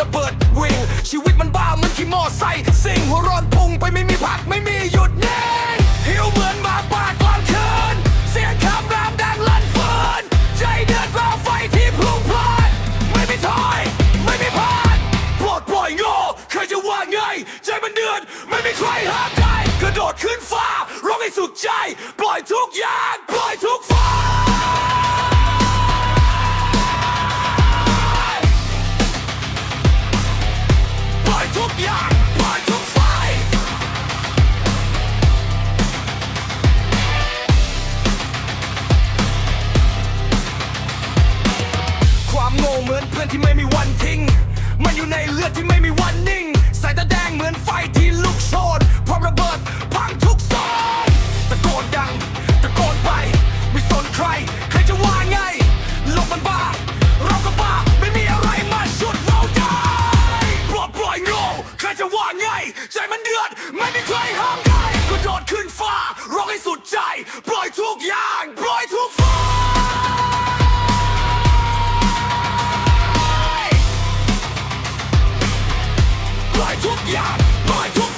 ระเบิดวิ่ง ชีวิตมันบ้าเหมันขี่มอไซค์สิ่งหัวร้อนพุ่งไปไม่มีพักไม่มีหยุดนิ่งหิวเหมือนหมาป่ากลางคืน เสียงคำรามดังลั่นฟืน ใจเดือดราวไฟที่พลุ่งพล่านไม่มีถอย ไม่มีผ่านปลดปล่อยโง่เคยจะว่าไง ใจมันเดือด ไม่มีใครห้ามได้ กระโดดขึ้นฟ้าร้องให้สุดใจ ปล่อยทุกอย่าง ที่ไม่มีวันทิ้ง มันอยู่ในเลือดที่ไม่มีวันนิ่ง สายตาแดงเหมือนไฟที่ลุกโชนพร้อมระเบิดพังทุกซอยตะโกนดัง ตะโกนไป ไม่สนใคร ใครจะว่าไงโลกมันบ้า เราก็บ้า ไม่มีอะไรมาชุดเราได้ปลดปล่อยโง่ใครจะว่าไง ใจมันเดือด ไม่มีใครห้ามได้กระโดดขึ้นฟ้าร้องให้สุดใจ ปล่อยทุกอย่าง ปล่อยทุกฝ่า ปล่อยทุกอย่างปล่อยทุก